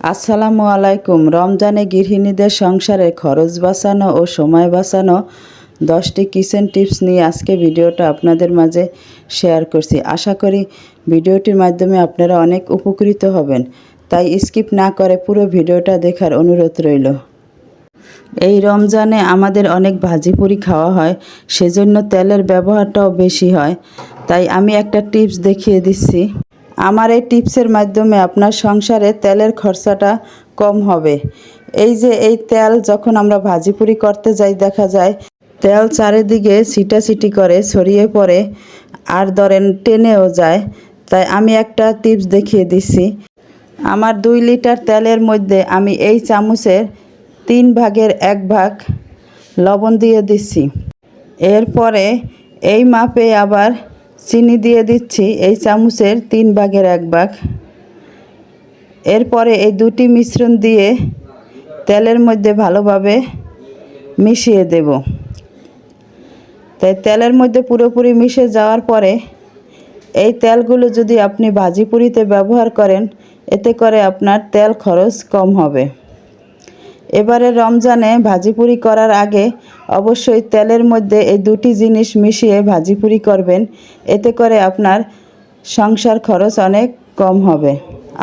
আসসালামু আলাইকুম। রমজানে গৃহিণীদের সংসারে খরচ বাঁচানো ও সময় বাঁচানো দশটি কিচেন টিপস নিয়ে আজকে ভিডিওটা আপনাদের মাঝে শেয়ার করছি। আশা করি ভিডিওটির মাধ্যমে আপনারা অনেক উপকৃত হবেন। তাই স্কিপ না করে পুরো ভিডিওটা দেখার অনুরোধ রইল। এই রমজানে আমাদের অনেক ভাজিপুরি খাওয়া হয়, সেজন্য তেলের ব্যবহারটাও বেশি হয়। তাই আমি একটা টিপস দেখিয়ে দিচ্ছি। আমার এই টিপসের মাধ্যমে আপনার সংসারে তেলের খরচাটা কম হবে। এই যে এই তেল যখন আমরা ভাজিপুরি করতে যাই দেখা যায়, তেল চারিদিকে ছিটাছিটি করে ছড়িয়ে পড়ে আর ধরেন টেনেও যায়। তাই আমি একটা টিপস দেখিয়ে দিচ্ছি। আমার দুই লিটার তেলের মধ্যে আমি এই চামচের তিন ভাগের এক ভাগ লবণ দিয়ে দিচ্ছি। এরপরে এই মাপে আবার চিনি দিয়ে দিচ্ছি। এই চামচের তিন ভাগের এক ভাগ। এরপরে এই দুটি মিশ্রণ দিয়ে তেলের মধ্যে ভালোভাবে মিশিয়ে দেব। তাই তেলের মধ্যে পুরোপুরি মিশে যাওয়ার পরে এই তেলগুলো যদি আপনি ভাজি পুরিতে ব্যবহার করেন, এতে করে আপনার তেল খরচ কম হবে। এবারে রমজানে ভাজিপুরি করার আগে অবশ্যই তেলের মধ্যে এই দুটি জিনিস মিশিয়ে ভাজিপুরি করবেন। এতে করে আপনার সংসার খরচ অনেক কম হবে।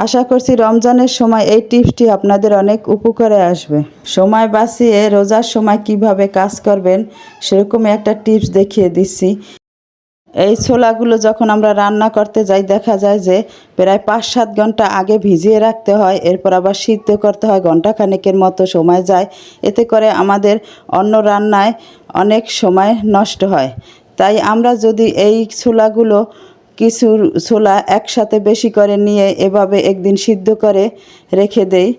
আশা করছি রমজানের সময় এই টিপসটি আপনাদের অনেক উপকারে আসবে। সময় বাঁচিয়ে রোজার সময় কীভাবে কাজ করবেন, সেরকমই একটা টিপস দেখিয়ে দিচ্ছি। এই ছোলাগুলো যখন আমরা রান্না করতে যাই, দেখা যায় যে প্রায় পাঁচ সাত ঘণ্টা আগে ভিজিয়ে রাখতে হয়, এরপর আবার সিদ্ধ করতে হয় ঘণ্টা খানেকের মতো সময় যায়। এতে করে আমাদের অন্য রান্নায় অনেক সময় নষ্ট হয়। তাই আমরা যদি এই ছোলাগুলো কিছু ছোলা একসাথে বেশি করে নিয়ে এভাবে একদিন সিদ্ধ করে রেখে দেই,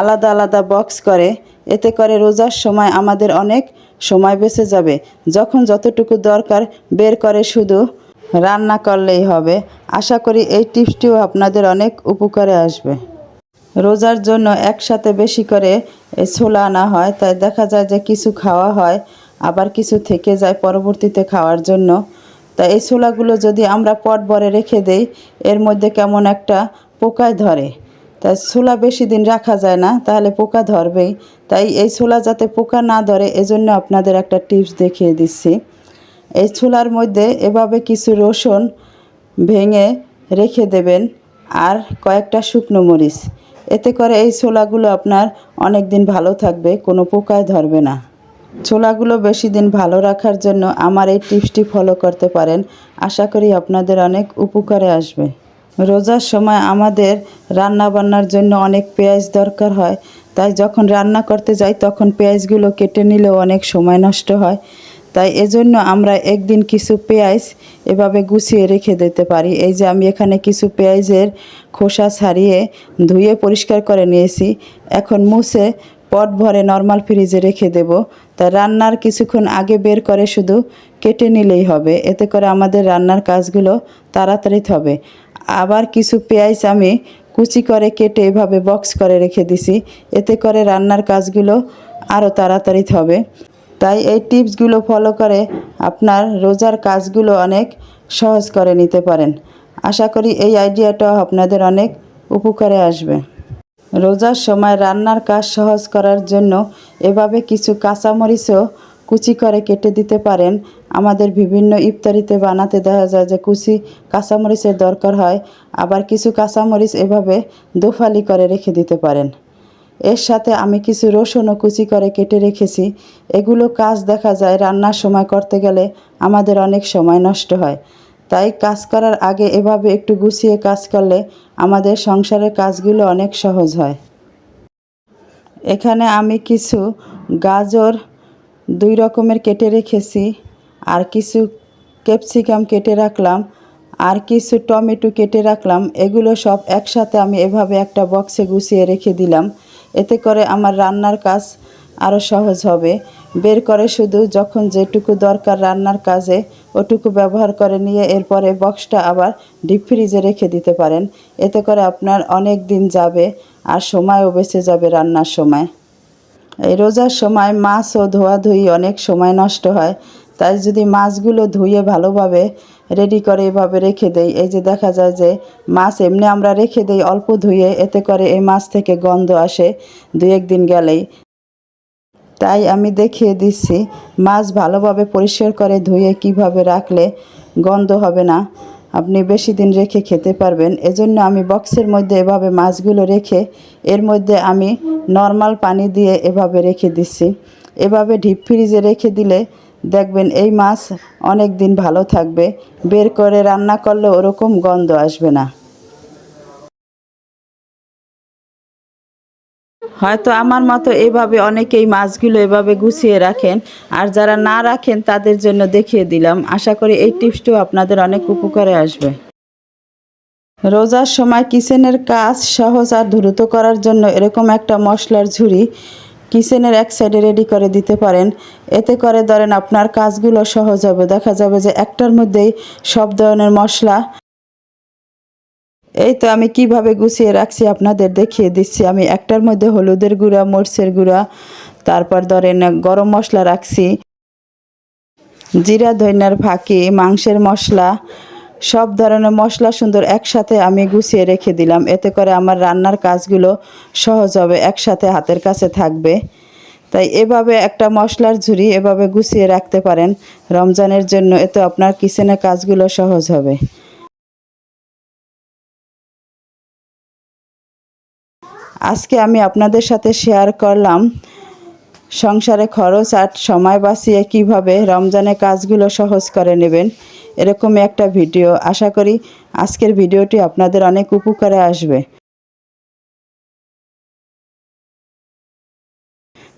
আলাদা আলাদা বক্স করে এতে করে রোজার সময় আমাদের অনেক সময় বেঁচে যাবে। যখন যতটুকু দরকার বের করে শুধু রান্না করলেই হবে। আশা করি এই টিপসটিও আপনাদের অনেক উপকারে আসবে। রোজার জন্য একসাথে বেশি করে ছোলা আনা হয়, তাই দেখা যায় যে কিছু খাওয়া হয়, আবার কিছু থেকে যায় পরবর্তীতে খাওয়ার জন্য। তাই এই ছোলাগুলো যদি আমরা পট রেখে দেই, এর মধ্যে কেমন একটা পোকায় ধরে। তাই ছোলা বেশি দিন রাখা যায় না, তাহলে পোকা ধরবেই। তাই এই ছোলা যাতে পোকা না ধরে, এজন্য আপনাদের একটা টিপস দেখিয়ে দিচ্ছি। এই ছোলার মধ্যে এভাবে কিছু রসুন ভেঙে রেখে দেবেন, আর কয়েকটা শুকনো মরিচ। এতে করে এই ছোলাগুলো আপনার অনেক দিন ভালো থাকবে, কোনো পোকায় ধরবে না। ছোলাগুলো বেশি দিন ভালো রাখার জন্য আমার এই টিপসটি ফলো করতে পারেন। আশা করি আপনাদের অনেক উপকারে আসবে। রোজার সময় আমাদের রান্না বান্নার জন্য অনেক পেঁয়াজ দরকার হয়। তাই যখন রান্না করতে যাই, তখন পেঁয়াজগুলো কেটে নিলেও অনেক সময় নষ্ট হয়। তাই এজন্য আমরা একদিন কিছু পেঁয়াজ এভাবে গুছিয়ে রেখে দিতে পারি। এই যে আমি এখানে কিছু পেঁয়াজের খোসা ছাড়িয়ে ধুয়ে পরিষ্কার করে নিয়েছি। এখন মুছে পট ভরে নর্মাল ফ্রিজে রেখে দেব। তা রান্নার কিছুক্ষণ আগে বের করে শুধু কেটে নিলেই হবে। এতে করে আমাদের রান্নার কাজগুলো তাড়াতাড়ি হবে। আবার কিছু পেঁয়াজ আমি কুচি করে কেটে এভাবে বক্স করে রেখে দিছি। এতে করে রান্নার কাজগুলো আরও তাড়াতাড়ি হবে। তাই এই টিপসগুলো ফলো করে আপনার রোজার কাজগুলো অনেক সহজ করে নিতে পারেন। আশা করি এই আইডিয়াটাও আপনাদের অনেক উপকারে আসবে। রোজার সময় রান্নার কাজ সহজ করার জন্য এভাবে কিছু কাঁচামরিচও কুচি করে কেটে দিতে পারেন। আমাদের বিভিন্ন ইফতারিতে বানাতে দেখা যায় যে কুচি কাঁচামরিচের দরকার হয়। আবার কিছু কাঁচামরিচ এভাবে দোফালি করে রেখে দিতে পারেন। এর সাথে আমি কিছু রসুনও কুচি করে কেটে রেখেছি। এগুলো কাজ দেখা যায় রান্নার সময় করতে গেলে আমাদের অনেক সময় নষ্ট হয়। তাই কাজ করার আগে এভাবে একটু গুছিয়ে কাজ করলে আমাদের সংসারের কাজগুলো অনেক সহজ হয়। এখানে আমি কিছু গাজর দুই রকমের কেটে রেখেছি। আর কিছু ক্যাপসিকাম কেটে রাখলাম, আর কিছু টমেটো কেটে রাখলাম। এগুলো সব একসাথে আমি এভাবে একটা বক্সে গুছিয়ে রেখে দিলাম। এতে করে আমার রান্নার কাজ আরও সহজ হবে। বের করে শুধু যখন যেটুকু দরকার রান্নার কাজে, ওটুকু ব্যবহার করে নিয়ে এরপরে বক্সটা আবার ডিপ ফ্রিজে রেখে দিতে পারেন। এতে করে আপনার অনেক দিন যাবে আর সময়ও বেঁচে যাবে রান্নার সময়। এই রোজার সময় মাছ ও ধোয়াধুয়ি অনেক সময় নষ্ট হয়। তাই যদি মাছগুলো ধুয়ে ভালোভাবে রেডি করে এভাবে রেখে দেই, এই যে দেখা যায় যে মাছ এমনি আমরা রেখে দেই অল্প ধুয়ে, এতে করে এই মাছ থেকে গন্ধ আসে দু একদিন গেলেই। তাই আমি দেখিয়ে দিচ্ছি, মাছ ভালোভাবে পরিষ্কার করে ধুয়ে কীভাবে রাখলে গন্ধ হবে না। আপনি বেশি দিন রেখে খেতে পারবেন। এজন্য আমি বক্সের মধ্যে এভাবে মাছগুলো রেখে, এর মধ্যে আমি নর্মাল পানি দিয়ে এভাবে রেখে দিচ্ছি। এভাবে ডিপ ফ্রিজে রেখে দিলে দেখবেন এই মাছ অনেক দিন ভালো থাকবে। বের করে রান্না করলে ওরকম গন্ধ আসবে না। হয়তো আমার মতো এভাবে অনেকেই মাছগুলো এভাবে গুছিয়ে রাখেন। আর যারা না রাখেন, তাদের জন্য দেখিয়ে দিলাম। আশা করি এই টিপসটিও আপনাদের অনেক উপকারে আসবে। রোজার সময় কিচেনের কাজ সহজ আর দ্রুত করার জন্য এরকম একটা মশলার ঝুড়ি কিচেনের এক সাইডে রেডি করে দিতে পারেন। এতে করে ধরেন আপনার কাজগুলো সহজ হবে। দেখা যাবে যে একটার মধ্যেই সব ধরনের মশলা এই তো আমি কীভাবে গুছিয়ে রাখছি আপনাদের দেখিয়ে দিচ্ছি। আমি একটার মধ্যে হলুদের গুঁড়া, মরিচের গুঁড়া, তারপর ধরেন গরম মশলা রাখছি। জিরা ধইনার ফাঁকি, মাংসের মশলা, সব ধরনের মশলা সুন্দর একসাথে আমি গুছিয়ে রেখে দিলাম। এতে করে আমার রান্নার কাজগুলো সহজ হবে, একসাথে হাতের কাছে থাকবে। তাই এভাবে একটা মশলার ঝুড়ি এভাবে গুছিয়ে রাখতে পারেন। রমজানের জন্য এতে আপনার কিচেনের কাজগুলো সহজ হবে। আজকে আমি আপনাদের সাথে শেয়ার করলাম সংসারে খরচ আর সময় বাঁচিয়ে কীভাবে রমজানে কাজগুলো সহজ করে নেবেন এরকমই একটা ভিডিও। আশা করি আজকের ভিডিওটি আপনাদের অনেক উপকারে আসবে।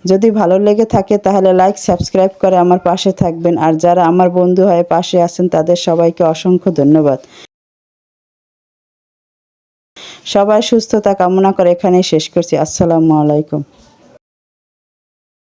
যদি ভালো লেগে থাকে তাহলে লাইক সাবস্ক্রাইব করে আমার পাশে থাকবেন। আর যারা আমার বন্ধু হয়ে পাশে আছেন তাদের সবাইকে অসংখ্য ধন্যবাদ। সবাই সুস্থতা কামনা করে এখানে শেষ করছি। আসসালামু আলাইকুম।